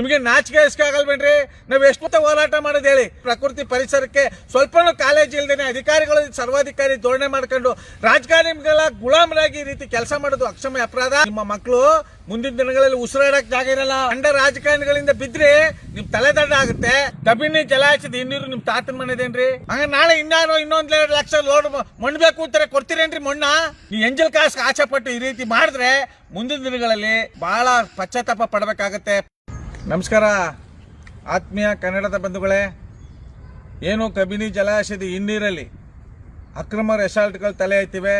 ನಿಮಗೆ ನಾಚಿಕೆ ಆಗಲ್ವೇನ್ರಿ ನಾವ್ ಎಷ್ಟು ಹೋರಾಟ ಮಾಡೋದು ಹೇಳಿ. ಪ್ರಕೃತಿ ಪರಿಸರಕ್ಕೆ ಸ್ವಲ್ಪನೂ ಕಾಲೇಜ್ ಇಲ್ದೇನೆ ಅಧಿಕಾರಿಗಳು, ಸರ್ವಾಧಿಕಾರಿ ಧೋರಣೆ ಮಾಡ್ಕೊಂಡು ರಾಜಕಾರಣಿಗಳ ಗುಲಾಮರಾಗಿ ಈ ರೀತಿ ಕೆಲಸ ಮಾಡೋದು ಅಕ್ಷಮ್ಯ ಅಪರಾಧ. ನಿಮ್ಮ ಮಕ್ಕಳು ಮುಂದಿನ ದಿನಗಳಲ್ಲಿ ಉಸಿರಾಡಕ್ ಜಾಗ ಇರಲ್ಲ. ಅಂಡ ರಾಜಕಾರಣಿಗಳಿಂದ ಬಿದ್ರೆ ನಿಮ್ ತಲೆದಂಡ ಆಗುತ್ತೆ. ಕಬಿನಿ ಜಲಾಶಯದ ಇನ್ನೂರು ನಿಮ್ ತಾತನ ಮನೆದೇನ್ರಿ? ಹಂಗ ನಾಳೆ ಇನ್ನಾರು ಇನ್ನೊಂದ್ ಎರಡು ಲಕ್ಷ ಲೋಡ್ ಮಣ್ಣು ಬೇಕು ಅಂತಾರೆ. ಕೊಡ್ತೀರೇನ್ರಿ ಮಣ್ಣ? ಈ ಎಂಜಲ್ ಕಾಸ್ ಆಸೆ ಪಟ್ಟು ಈ ರೀತಿ ಮಾಡಿದ್ರೆ ಮುಂದಿನ ದಿನಗಳಲ್ಲಿ ಬಹಳ ಪಶ್ಚಾತ್ತಾಪ ಪಡಬೇಕಾಗತ್ತೆ. ನಮಸ್ಕಾರ. ಆತ್ಮೀಯ ಕನ್ನಡದ ಬಂಧುಗಳೇ, ಏನು ಕಬಿನಿ ಜಲಾಶಯದ ಹಿನ್ನೀರಲ್ಲಿ ಅಕ್ರಮ ರೆಸಾರ್ಟ್ಗಳು ತಲೆ ಐತಿವೆ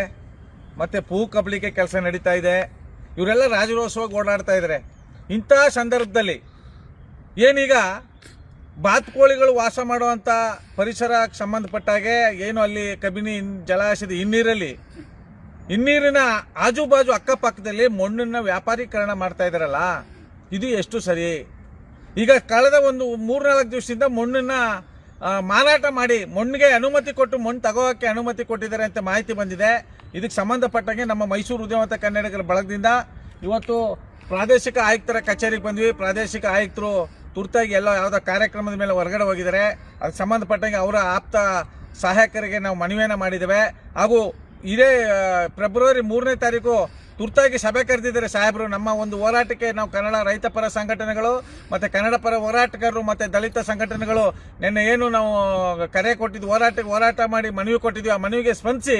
ಮತ್ತು ಪೂ ಕಬಳಿಕೆ ಕೆಲಸ ನಡೀತಾ ಇದೆ. ಇವರೆಲ್ಲ ರಾಜರೋತ್ಸವಕ್ಕೆ ಓಡಾಡ್ತಾ ಇದ್ದಾರೆ. ಇಂಥ ಸಂದರ್ಭದಲ್ಲಿ ಏನೀಗ ಬಾತುಕೋಳಿಗಳು ವಾಸ ಮಾಡುವಂಥ ಪರಿಸರಕ್ಕೆ ಸಂಬಂಧಪಟ್ಟಾಗೆ ಏನು ಅಲ್ಲಿ ಕಬಿನಿ ಜಲಾಶಯದ ಹಿನ್ನೀರಲ್ಲಿ ಹಿನ್ನೀರಿನ ಆಜುಬಾಜು ಅಕ್ಕಪಕ್ಕದಲ್ಲಿ ಮಣ್ಣನ್ನು ವ್ಯಾಪಾರೀಕರಣ ಮಾಡ್ತಾ ಇದ್ದಾರಲ್ಲ, ಇದು ಎಷ್ಟು ಸರಿ? ಈಗ ಕಳೆದ ಒಂದು ಮೂರ್ನಾಲ್ಕು ದಿವಸದಿಂದ ಮಣ್ಣನ್ನ ಮಾರಾಟ ಮಾಡಿ, ಮಣ್ಣಿಗೆ ಅನುಮತಿ ಕೊಟ್ಟು ಮಣ್ಣು ತಗೋಕ್ಕೆ ಅನುಮತಿ ಕೊಟ್ಟಿದ್ದಾರೆ ಅಂತ ಮಾಹಿತಿ ಬಂದಿದೆ. ಇದಕ್ಕೆ ಸಂಬಂಧಪಟ್ಟಂಗೆ ನಮ್ಮ ಮೈಸೂರು ಉದ್ಯಮತ ಕನ್ನಡಿಗರ ಬಳಗದಿಂದ ಇವತ್ತು ಪ್ರಾದೇಶಿಕ ಆಯುಕ್ತರ ಕಚೇರಿಗೆ ಬಂದ್ವಿ. ಪ್ರಾದೇಶಿಕ ಆಯುಕ್ತರು ತುರ್ತಾಗಿ ಎಲ್ಲ ಯಾವುದೋ ಕಾರ್ಯಕ್ರಮದ ಮೇಲೆ ಹೊರಗಡೆ ಹೋಗಿದ್ದಾರೆ. ಅದಕ್ಕೆ ಸಂಬಂಧಪಟ್ಟಂಗೆ ಅವರ ಆಪ್ತ ಸಹಾಯಕರಿಗೆ ನಾವು ಮನವಿಯನ್ನು ಮಾಡಿದ್ದೇವೆ. ಹಾಗೂ ಇದೇ ಫೆಬ್ರವರಿ ಮೂರನೇ ತಾರೀಕು ತುರ್ತಾಗಿ ಸಭೆ ಕರೆದಿದ್ದಾರೆ ಸಾಹೇಬರು. ನಮ್ಮ ಒಂದು ಹೋರಾಟಕ್ಕೆ ನಾವು ಕನ್ನಡ ರೈತ ಪರ ಸಂಘಟನೆಗಳು ಮತ್ತು ಕನ್ನಡ ಪರ ಹೋರಾಟಗಾರರು ಮತ್ತು ದಲಿತ ಸಂಘಟನೆಗಳು ನಿನ್ನೆ ಏನು ನಾವು ಕರೆ ಕೊಟ್ಟಿದ್ವಿ ಹೋರಾಟಕ್ಕೆ ಹೋರಾಟ ಮಾಡಿ ಮನವಿ ಕೊಟ್ಟಿದ್ವಿ. ಆ ಮನವಿಗೆ ಸ್ಪಂದಿಸಿ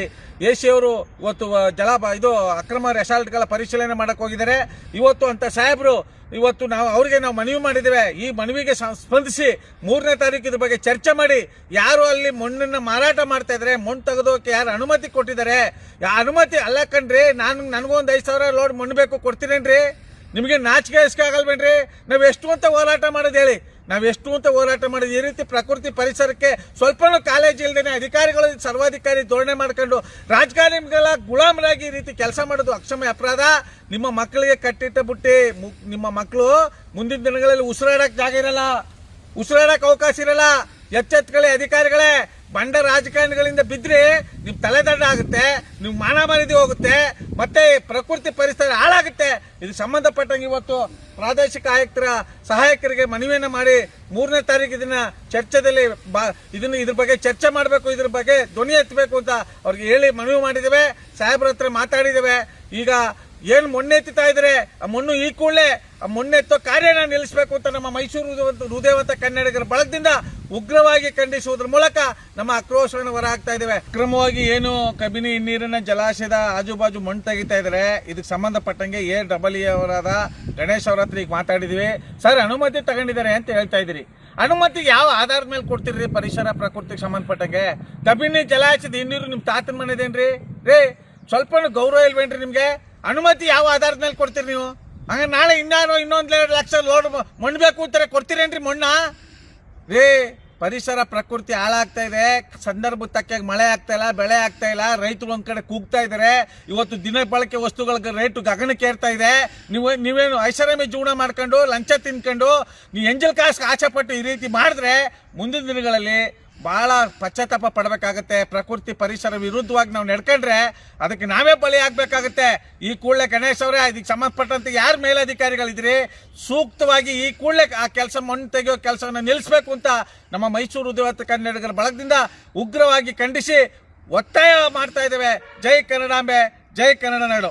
ಏಷಿಯವರು ಇವತ್ತು ಜಲ ಇದು ಅಕ್ರಮ ರೆಸಾರ್ಟ್ಗಳ ಪರಿಶೀಲನೆ ಮಾಡಕ್ಕೆ ಹೋಗಿದ್ದಾರೆ. ಇವತ್ತು ಅಂತ ಸಾಹೇಬರು ಇವತ್ತು ನಾವು ಅವರಿಗೆ ನಾವು ಮನವಿ ಮಾಡಿದ್ದೇವೆ. ಈ ಮನವಿಗೆ ಸ್ಪಂದಿಸಿ ಮೂರನೇ ತಾರೀಕು ಇದ್ರ ಬಗ್ಗೆ ಚರ್ಚೆ ಮಾಡಿ. ಯಾರು ಅಲ್ಲಿ ಮಣ್ಣನ್ನು ಮಾರಾಟ ಮಾಡ್ತಾ ಇದ್ರೆ, ಮಣ್ಣು ತೆಗೆದೋಕೆ ಯಾರು ಅನುಮತಿ ಕೊಟ್ಟಿದ್ದಾರೆ? ಅನುಮತಿ ಅಲ್ಲ ಕಣ್ರಿ. ನಾನು, ನನಗೊಂದು ಐದು ಸಾವಿರ ಲೋಡ್ ಮಣ್ಣು ಬೇಕು ಕೊಡ್ತೀರೇನ್ರಿ? ನಿಮಗೆ ನಾಚಿಕೆ ಇಸ್ಕೆ ಆಗಲ್ಬೇನ್ರಿ ನಾವು ಎಷ್ಟು ಅಂತ ಹೋರಾಟ ಮಾಡೋದು ಹೇಳಿ. ನಾವು ಎಷ್ಟು ಅಂತ ಹೋರಾಟ ಮಾಡಿದ್ವಿ. ಈ ರೀತಿ ಪ್ರಕೃತಿ ಪರಿಸರಕ್ಕೆ ಸ್ವಲ್ಪನೂ ಕಾಲೇಜ್ ಇಲ್ದೇನೆ ಅಧಿಕಾರಿಗಳು, ಸರ್ವಾಧಿಕಾರಿ ಧೋರಣೆ ಮಾಡ್ಕೊಂಡು ರಾಜಕಾರಣಿಗಳ ಗುಲಾಮರಾಗಿ ಈ ರೀತಿ ಕೆಲಸ ಮಾಡೋದು ಅಕ್ಷಮ್ಯ ಅಪರಾಧ. ನಿಮ್ಮ ಮಕ್ಕಳಿಗೆ ಕಟ್ಟಿಟ್ಟ ಬುಟ್ಟಿ ನಿಮ್ಮ ಮಕ್ಕಳು ಮುಂದಿನ ದಿನಗಳಲ್ಲಿ ಉಸಿರಾಡಕ್ಕೆ ಜಾಗ ಇರಲ್ಲ. ಉಸಿರಾಡಕ್ಕೆ ಅವಕಾಶ ಇರಲ್ಲ. ಎಚ್ಚೆತ್ಕೊಳ್ಳಿ ಅಧಿಕಾರಿಗಳೇ, ಬಂಡ ರಾಜಕಾರಣಿಗಳಿಂದ ಬಿದ್ರೆ ನಿಮ್ ತಲೆದಂಡ ಆಗುತ್ತೆ, ನಿಮ್ ಮಾನ ಹೋಗುತ್ತೆ, ಮತ್ತೆ ಪ್ರಕೃತಿ ಪರಿಸರ ಹಾಳಾಗುತ್ತೆ. ಇದು ಸಂಬಂಧಪಟ್ಟಂಗೆ ಇವತ್ತು ಪ್ರಾದೇಶಿಕ ಆಯುಕ್ತರ ಸಹಾಯಕರಿಗೆ ಮನವಿಯನ್ನು ಮಾಡಿ ಮೂರನೇ ತಾರೀಕು ಇದನ್ನ ಚರ್ಚೆದಲ್ಲಿ ಬಾ, ಇದನ್ನು ಇದ್ರ ಬಗ್ಗೆ ಚರ್ಚೆ ಮಾಡಬೇಕು, ಇದ್ರ ಬಗ್ಗೆ ಧ್ವನಿ ಎತ್ತಬೇಕು ಅಂತ ಅವ್ರಿಗೆ ಹೇಳಿ ಮನವಿ ಮಾಡಿದ್ದೇವೆ. ಸಾಹೇಬ್ರ ಹತ್ರ ಮಾತಾಡಿದ್ದೇವೆ. ಈಗ ಏನು ಮೊನ್ನೆತ್ತಾ ಇದ್ರೆ, ಆ ಮಣ್ಣು ಈ ಕೂಡಲೇ, ಆ ಮೊನ್ನೆತ್ತೋ ಕಾರ್ಯನ ನಿಲ್ಲಿಸಬೇಕು ಅಂತ ನಮ್ಮ ಮೈಸೂರು ಹೃದಯವಂತ- ಕನ್ನಡಿಗರ ಬಳಗದಿಂದ ಉಗ್ರವಾಗಿ ಖಂಡಿಸುವುದರ ಮೂಲಕ ನಮ್ಮ ಆಕ್ರೋಶವನ್ನು ಹೊರಹಾಕ್ತಾ ಇದ್ದೇವೆ. ಅಕ್ರಮವಾಗಿ ಏನು ಕಬಿನಿ ನೀರಿನ ಜಲಾಶಯದ ಆಜುಬಾಜು ಮಣ್ಣು ತೆಗಿತಾ ಇದ್ದಾರೆ ಇದಕ್ಕೆ ಸಂಬಂಧಪಟ್ಟಂಗೆ ಎ ಡಬಲ್ ಇ ಅವರಾದ ಗಣೇಶ್ ಅವರ ಹತ್ರ ಈಗ ಮಾತಾಡಿದ್ವಿ. ಸರ್, ಅನುಮತಿ ತಗೊಂಡಿದ್ದಾರೆ ಅಂತ ಹೇಳ್ತಾ ಇದ್ದೀರಿ. ಅನುಮತಿ ಯಾವ ಆಧಾರದ ಮೇಲೆ ಕೊಡ್ತಿರ್ರಿ? ಪರಿಸರ, ಪ್ರಕೃತಿಗೆ ಸಂಬಂಧಪಟ್ಟಂಗೆ. ಕಬಿನಿ ಜಲಾಶಯದ ಇನ್ನೀರು ನಿಮ್ಮ ತಾತನ ಮನೆದೇನ್ರಿ? ರೇ ಸ್ವಲ್ಪ ಗೌರವ ಇಲ್ವೇನ್ರಿ ನಿಮ್ಗೆ? ಅನುಮತಿ ಯಾವ ಆಧಾರದ ಮೇಲೆ ಕೊಡ್ತೀರಿ ನೀವು? ಹಂಗ ನಾಳೆ ಇನ್ನಾರು ಇನ್ನೊಂದೆರಡು ಲಕ್ಷ ಲೋಡ್ ಮಣ್ಣು ಬೇಕು ಅಂತಾರೆ, ಕೊಡ್ತೀರೇನ್ರಿ ಮಣ್ಣ? ರೀ ಪರಿಸರ ಪ್ರಕೃತಿ ಹಾಳಾಗ್ತಾ ಇದೆ. ಸಂದರ್ಭ ತಕ್ಕ ಮಳೆ ಆಗ್ತಾ ಇಲ್ಲ, ಬೆಳೆ ಆಗ್ತಾ ಇಲ್ಲ, ರೈತರು ಒಂದ್ ಕಡೆ ಕೂಗ್ತಾ ಇದ್ದಾರೆ ಇವತ್ತು ದಿನ ಬಳಕೆ ವಸ್ತುಗಳ ರೇಟು ಗಗನಕ್ಕೆ ಏರ್ತಾ ಇದೆ. ನೀವು ನೀವೇನು ಐಷಾರಾಮಿ ಜೀವನ ಮಾಡ್ಕೊಂಡು, ಲಂಚ ತಿನ್ಕೊಂಡು ನೀವು ಎಂಜಲ್ ಕಾಸ್ಗೆ ಆಚೆ ಪಟ್ಟು ಈ ರೀತಿ ಮಾಡಿದ್ರೆ ಮುಂದಿನ ದಿನಗಳಲ್ಲಿ ಬಹಳ ಪಶ್ಚಾತ್ತಾಪ ಪಡಬೇಕಾಗತ್ತೆ. ಪ್ರಕೃತಿ ಪರಿಸರ ವಿರುದ್ಧವಾಗಿ ನಾವು ನಡ್ಕೊಂಡ್ರೆ ಅದಕ್ಕೆ ನಾವೇ ಬಲಿ ಆಗ್ಬೇಕಾಗತ್ತೆ. ಈ ಕೂಡಲೇ ಗಣೇಶ್ ಅವರೇ, ಇದಕ್ಕೆ ಸಂಬಂಧಪಟ್ಟಂತೆ ಯಾರು ಮೇಲಧಿಕಾರಿಗಳಿದ್ರಿ? ಸೂಕ್ತವಾಗಿ ಈ ಕೂಡಲೇ ಆ ಕೆಲಸ ಮಣ್ಣು ತೆಗೆಯೋ ಕೆಲಸವನ್ನು ನಿಲ್ಲಿಸಬೇಕು ಅಂತ ನಮ್ಮ ಮೈಸೂರು ಉದ್ಯೋಗ ಕನ್ನಡಿಗರ ಬಳಗದಿಂದ ಉಗ್ರವಾಗಿ ಖಂಡಿಸಿ ಒತ್ತಾಯ ಮಾಡ್ತಾ ಇದ್ದೇವೆ. ಜೈ ಕನ್ನಡಾಂಬೆ, ಜೈ ಕನ್ನಡ ನಾಡು.